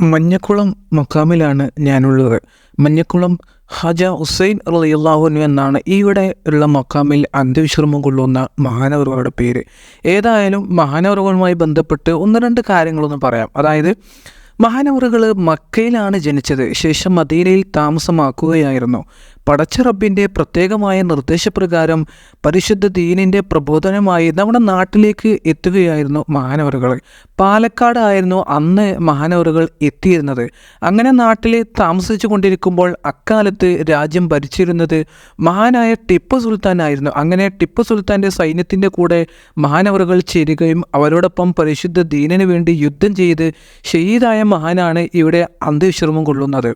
മഞ്ഞക്കുളം മക്കാമിലാണ് ഞാനുള്ളത്. മഞ്ഞക്കുളം ഹജ ഹുസൈൻ റളിയല്ലാഹുനു എന്നാണ് ഇവിടെ ഉള്ള മക്കാമിൽ അന്ത്യവിശ്രമം കൊള്ളുന്ന മഹാനവറുകളുടെ പേര്. ഏതായാലും മഹാനവറുകളുമായി ബന്ധപ്പെട്ട് ഒന്ന് രണ്ട് കാര്യങ്ങളൊന്ന് പറയാം. അതായത് മഹാനവറുകൾ മക്കയിലാണ് ജനിച്ചത്. ശേഷം മദീനയിൽ താമസമാക്കുകയായിരുന്നു. പടച്ച റബ്ബിന്റെ പ്രത്യേകമായ നിർദ്ദേശപ്രകാരം പരിശുദ്ധ ദീനിന്റെ പ്രബോധനമായി നമ്മുടെ നാട്ടിലേക്ക് എത്തുകയായിരുന്നു മഹാനവറുകൾ. പാലക്കാടായിരുന്നു അന്ന് മഹാനവറുകൾ എത്തിയിരുന്നത്. അങ്ങനെ നാട്ടിൽ താമസിച്ചു കൊണ്ടിരിക്കുമ്പോൾ അക്കാലത്ത് രാജ്യം ഭരിച്ചിരുന്നത് മഹാനായ ടിപ്പു സുൽത്താനായിരുന്നു അങ്ങനെ ടിപ്പു സുൽത്താന്റെ സൈന്യത്തിന്റെ കൂടെ മഹാനവറുകൾ ചേരുകയും അവരോടൊപ്പം പരിശുദ്ധ ദീനിന് വേണ്ടി യുദ്ധം ചെയ്ത് ഷഹീദായ മഹാനാണ് ഇവിടെ അന്ത്യവിശ്രമം കൊള്ളുന്നത്.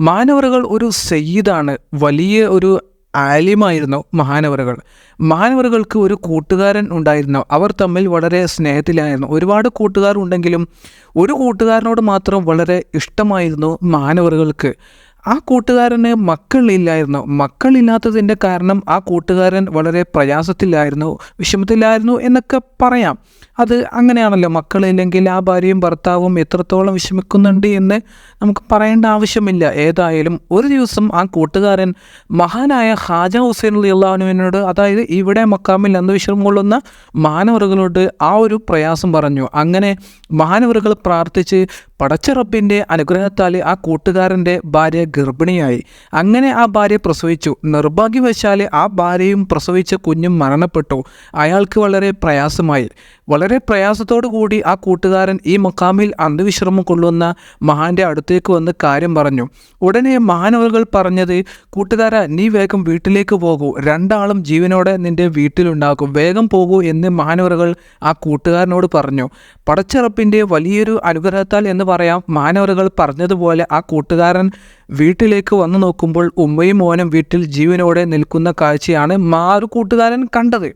മാനവറുകൾ ഒരു സയ്യിദാണ്. വലിയ ഒരു ആലിമായിരുന്നു മഹാനവറുകൾ മാനവറുകൾക്ക് ഒരു കൂട്ടുകാരൻ ഉണ്ടായിരുന്നു. അവർ തമ്മിൽ വളരെ സ്നേഹത്തിലായിരുന്നു. ഒരുപാട് കൂട്ടുകാർ ഉണ്ടെങ്കിലും ഒരു കൂട്ടുകാരനോട് മാത്രം വളരെ ഇഷ്ടമായിരുന്നു മഹാനവറുകൾക്ക് ആ കൂട്ടുകാരന് മക്കളില്ലായിരുന്നു. മക്കളില്ലാത്തതിന്റെ കാരണം ആ കൂട്ടുകാരൻ വളരെ പ്രയാസത്തിലായിരുന്നു വിഷമത്തിലായിരുന്നു എന്നൊക്കെ പറയാം. അത് അങ്ങനെയാണല്ലോ. മക്കളില്ലെങ്കിൽ ആ ഭാര്യയും ഭർത്താവും എത്രത്തോളം വിഷമിക്കുന്നുണ്ട് എന്ന് നമുക്ക് പറയേണ്ട ആവശ്യമില്ല. ഏതായാലും ഒരു ദിവസം ആ കൂട്ടുകാരൻ മഹാനായ ഹാജ ഹുസൈൻ അള്ളാഹുവിനോട് അതായത് ഇവിടെ മക്കാമിൽ അന്ധവിശ്രമം കൊള്ളുന്ന മാനവറുകളോട് ആ ഒരു പ്രയാസം പറഞ്ഞു. അങ്ങനെ മാനവറുകൾ പ്രാർത്ഥിച്ച് പടച്ച റബ്ബിന്റെ അനുഗ്രഹത്താൽ ആ കൂട്ടുകാരന്റെ ഭാര്യ ഗർഭിണിയായി. അങ്ങനെ ആ ഭാര്യ പ്രസവിച്ചു. നിർഭാഗ്യവശാൽ ആ ഭാര്യയും പ്രസവിച്ച കുഞ്ഞും മരണപ്പെട്ടു. അയാൾക്ക് വളരെ പ്രയാസമായി. വളരെ പ്രയാസത്തോടു കൂടി ആ കൂട്ടുകാരൻ ഈ മുക്കാമിൽ അന്ധവിശ്രമം കൊള്ളുന്ന മഹാന്റെ അടുത്തേക്ക് വന്ന് കാര്യം പറഞ്ഞു. ഉടനെ മഹാനവകൾ പറഞ്ഞത് കൂട്ടുകാര നീ വേഗം വീട്ടിലേക്ക് പോകൂ. രണ്ടാളും ജീവനോടെ നിന്റെ വീട്ടിലുണ്ടാക്കും വേഗം പോകൂ എന്ന് മഹാനവറുകൾ ആ കൂട്ടുകാരനോട് പറഞ്ഞു. പടച്ചിറപ്പിന്റെ വലിയൊരു അനുഗ്രഹത്താൽ എന്ന് പറയാം. മാനവറുകൾ പറഞ്ഞതുപോലെ ആ കൂട്ടുകാരൻ വീട്ടിലേക്ക് വന്നു നോക്കുമ്പോൾ ഉമ്മയും മോനും വീട്ടിൽ ജീവനോടെ നിൽക്കുന്ന കാഴ്ചയാണ് മാറു കൂട്ടുകാരൻ കണ്ടത്.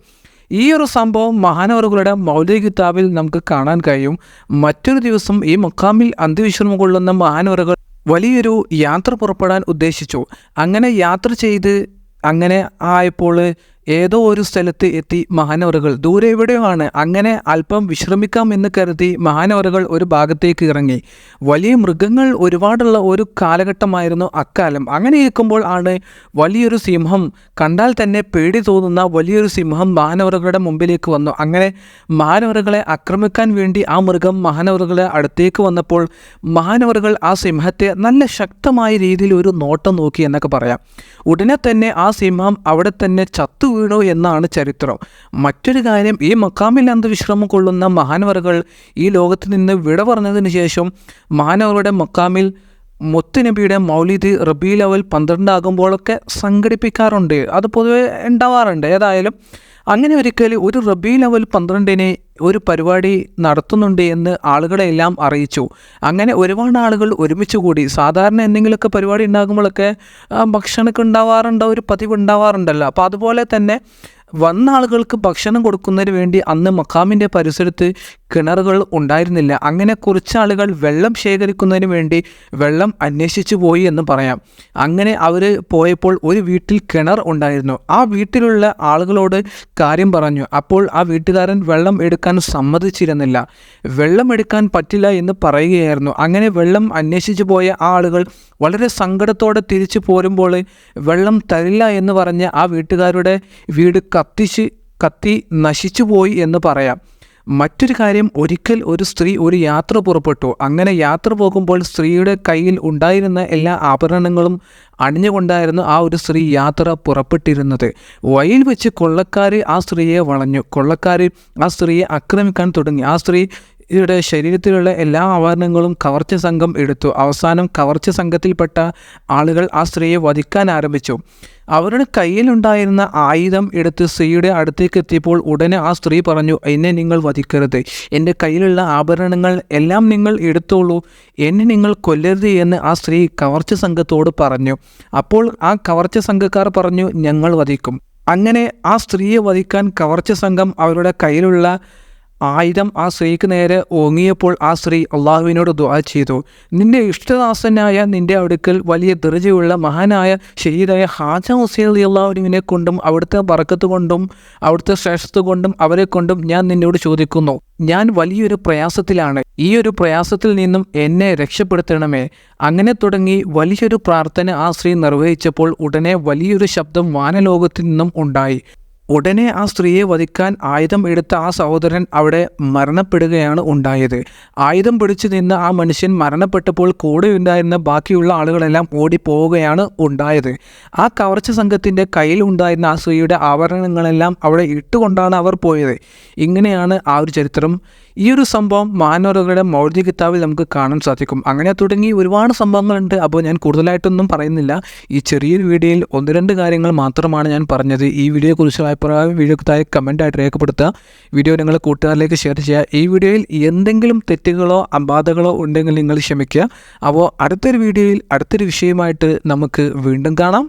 ഈ ഒരു സംഭവം മഹാനവറുകളുടെ മൗലിക കിതാബിൽ നമുക്ക് കാണാൻ കഴിയും. മറ്റൊരു ദിവസം ഈ മുക്കാമിൽ അന്ത്യവിശ്രമം കൊള്ളുന്ന മഹാനവറുകൾ വലിയൊരു യാത്ര പുറപ്പെടാൻ ഉദ്ദേശിച്ചു. അങ്ങനെ യാത്ര ചെയ്ത് അങ്ങനെ ആയപ്പോൾ ഏതോ ഒരു സ്ഥലത്ത് എത്തി മഹാനവറുകൾ. ദൂരെ എവിടെയോ ആണ് അങ്ങനെ അല്പം വിശ്രമിക്കാം എന്ന് കരുതി മഹാനവറുകൾ ഒരു ഭാഗത്തേക്ക് ഇറങ്ങി. വലിയ മൃഗങ്ങൾ ഒരുപാടുള്ള ഒരു കാലഘട്ടമായിരുന്നു അക്കാലം. അങ്ങനെ ഇരിക്കുമ്പോൾ ആണ് വലിയൊരു സിംഹം കണ്ടാൽ തന്നെ പേടി തോന്നുന്ന വലിയൊരു സിംഹം മഹാനവറുകളുടെ മുമ്പിലേക്ക് വന്നു. അങ്ങനെ മഹാനവറുകളെ ആക്രമിക്കാൻ വേണ്ടി ആ മൃഗം മഹാനവറുകളെ അടുത്തേക്ക് വന്നപ്പോൾ മഹാനവറുകൾ ആ സിംഹത്തെ നല്ല ശക്തമായ രീതിയിൽ ഒരു നോട്ടം നോക്കി എന്നൊക്കെ പറയാം. ഉടനെ തന്നെ ആ സിംഹം അവിടെ തന്നെ ചത്തു വീണു എന്നാണ് ചരിത്രം. മറ്റൊരു കാര്യം ഈ മക്കാമിൽ അന്തവിശ്രമം കൊള്ളുന്ന മഹാനവറുകൾ ഈ ലോകത്ത് നിന്ന് വിട പറഞ്ഞതിന് ശേഷം മഹാനവറുടെ മക്കാമിൽ മുത്തുനബിയുടെ മൗലിദ് റബീ ലെവൽ പന്ത്രണ്ടാകുമ്പോഴൊക്കെ സംഘടിപ്പിക്കാറുണ്ട്. അത് പൊതുവെ ഉണ്ടാവാറുണ്ട്. ഏതായാലും അങ്ങനെ ഒരിക്കൽ ഒരു റബീ ലെവൽ പന്ത്രണ്ടിന് ഒരു പരിപാടി നടത്തുന്നുണ്ട് എന്ന് ആളുകളെല്ലാം അറിയിച്ചു. അങ്ങനെ ഒരുപാട് ആളുകൾ ഒരുമിച്ച് കൂടി സാധാരണ എന്തെങ്കിലുമൊക്കെ പരിപാടി ഉണ്ടാകുമ്പോഴൊക്കെ ഭക്ഷണമൊക്കെ ഉണ്ടാവാറുണ്ട് ഒരു പതിവ് ഉണ്ടാവാറുണ്ടല്ലോ. അപ്പോൾ അതുപോലെ തന്നെ വന്ന ആളുകൾക്ക് ഭക്ഷണം കൊടുക്കുന്നതിന് വേണ്ടി അന്ന് മക്കാമിന്റെ പരിസരത്ത് കിണറുകൾ ഉണ്ടായിരുന്നില്ല. അങ്ങനെ കുറച്ച് ആളുകൾ വെള്ളം ശേഖരിക്കുന്നതിന് വേണ്ടി വെള്ളം അന്വേഷിച്ചു പോയി എന്ന് പറയാം. അങ്ങനെ അവർ പോയപ്പോൾ ഒരു വീട്ടിൽ കിണർ ഉണ്ടായിരുന്നു. ആ വീട്ടിലുള്ള ആളുകളോട് കാര്യം പറഞ്ഞു. അപ്പോൾ ആ വീട്ടുകാരൻ വെള്ളം എടുക്കാൻ സമ്മതിച്ചിരുന്നില്ല. വെള്ളം എടുക്കാൻ പറ്റില്ല എന്ന് പറയുകയായിരുന്നു. അങ്ങനെ വെള്ളം അന്വേഷിച്ചു പോയ ആ ആളുകൾ വളരെ സങ്കടത്തോടെ തിരിച്ചു പോരുമ്പോൾ വെള്ളം തരില്ല എന്ന് പറഞ്ഞ് ആ വീട്ടുകാരുടെ വീട് കത്തിച്ച് കത്തി നശിച്ചു പോയി എന്ന് പറയാം. മറ്റൊരു കാര്യം ഒരിക്കൽ ഒരു സ്ത്രീ ഒരു യാത്ര പുറപ്പെട്ടു. അങ്ങനെ യാത്ര പോകുമ്പോൾ സ്ത്രീയുടെ കയ്യിൽ ഉണ്ടായിരുന്ന എല്ലാ ആഭരണങ്ങളും അണിഞ്ഞുകൊണ്ടായിരുന്നു ആ ഒരു സ്ത്രീ യാത്ര പുറപ്പെട്ടിരുന്നത്. വഴിയിൽ വെച്ച് കൊള്ളക്കാർ ആ സ്ത്രീയെ വളഞ്ഞു. കൊള്ളക്കാർ ആ സ്ത്രീയെ ആക്രമിക്കാൻ തുടങ്ങി. ആ സ്ത്രീ യുടെ ശരീരത്തിലുള്ള എല്ലാ ആഭരണങ്ങളും കവർച്ച സംഘം എടുത്തു. അവസാനം കവർച്ച സംഘത്തിൽപ്പെട്ട ആളുകൾ ആ സ്ത്രീയെ വധിക്കാൻ ആരംഭിച്ചു. അവരുടെ കയ്യിലുണ്ടായിരുന്ന ആയുധം എടുത്ത് സ്ത്രീയുടെ അടുത്തേക്ക് എത്തിയപ്പോൾ ഉടനെ ആ സ്ത്രീ പറഞ്ഞു എന്നെ നിങ്ങൾ വധിക്കരുത്. എന്റെ കയ്യിലുള്ള ആഭരണങ്ങൾ എല്ലാം നിങ്ങൾ എടുത്തോളൂ. എന്നെ നിങ്ങൾ കൊല്ലരുത് എന്ന് ആ സ്ത്രീ കവർച്ച സംഘത്തോട് പറഞ്ഞു. അപ്പോൾ ആ കവർച്ച സംഘക്കാർ പറഞ്ഞു ഞങ്ങൾ വധിക്കും. അങ്ങനെ ആ സ്ത്രീയെ വധിക്കാൻ കവർച്ച സംഘം അവരുടെ കയ്യിലുള്ള ആയുധം ആ സ്ത്രീക്ക് നേരെ ഓങ്ങിയപ്പോൾ ആ സ്ത്രീ അള്ളാഹുവിനോട് ദുആ ചെയ്തു. നിന്റെ ഇഷ്ടദാസനായ നിന്റെ അടുക്കൽ വലിയ ദൃജയുള്ള മഹാനായ ഷഹീദായ ഹാജ ഹുസൈൻ അലി അള്ളാഹുവിനെ കൊണ്ടും അവിടുത്തെ പറക്കത്ത് കൊണ്ടും അവിടുത്തെ ശ്രേഷ്ഠത കൊണ്ടും അവരെ കൊണ്ടും ഞാൻ നിന്നോട് ചോദിക്കുന്നു. ഞാൻ വലിയൊരു പ്രയാസത്തിലാണ്. ഈ ഒരു പ്രയാസത്തിൽ നിന്നും എന്നെ രക്ഷപ്പെടുത്തണമേ. അങ്ങനെ തുടങ്ങി വലിയൊരു പ്രാർത്ഥന ആ സ്ത്രീ നിർവഹിച്ചപ്പോൾ ഉടനെ വലിയൊരു ശബ്ദം വാനലോകത്തിൽ നിന്നും ഉണ്ടായി. ഉടനെ ആ സ്ത്രീയെ വധിക്കാൻ ആയുധം എടുത്ത ആ സഹോദരൻ അവിടെ മരണപ്പെടുകയാണ് ഉണ്ടായത്. ആയുധം പിടിച്ചു നിന്ന് ആ മനുഷ്യൻ മരണപ്പെട്ടപ്പോൾ കൂടെ ഉണ്ടായിരുന്ന ബാക്കിയുള്ള ആളുകളെല്ലാം ഓടിപ്പോവുകയാണ് ഉണ്ടായത്. ആ കവർച്ച സംഘത്തിന്റെ കയ്യിൽ ഉണ്ടായിരുന്ന ആ സ്ത്രീയുടെ ആഭരണങ്ങളെല്ലാം അവിടെ ഇട്ടുകൊണ്ടാണ് അവർ പോയത്. ഇങ്ങനെയാണ് ആ ഒരു ചരിത്രം. ഈ ഒരു സംഭവം മാനവരുടെ മൗലിക കിതാബിൽ നമുക്ക് കാണാൻ സാധിക്കും. അങ്ങനെ തുടങ്ങി ഒരുപാട് സംഭവങ്ങളുണ്ട്. അപ്പോൾ ഞാൻ കൂടുതലായിട്ടൊന്നും പറയുന്നില്ല. ഈ ചെറിയൊരു വീഡിയോയിൽ ഒന്ന് രണ്ട് കാര്യങ്ങൾ മാത്രമാണ് ഞാൻ പറഞ്ഞത്. ഈ വീഡിയോയെക്കുറിച്ചുള്ള അഭിപ്രായം വീഡിയോക്ക് താഴെ കമന്റായിട്ട് രേഖപ്പെടുത്തുക. വീഡിയോ നിങ്ങൾ കൂട്ടുകാരിലേക്ക് ഷെയർ ചെയ്യുക. ഈ വീഡിയോയിൽ എന്തെങ്കിലും തെറ്റുകളോ അബാധകളോ ഉണ്ടെങ്കിൽ നിങ്ങൾ ക്ഷമിക്കുക. അപ്പോൾ അടുത്തൊരു വീഡിയോയിൽ അടുത്തൊരു വിഷയമായിട്ട് നമുക്ക് വീണ്ടും കാണാം.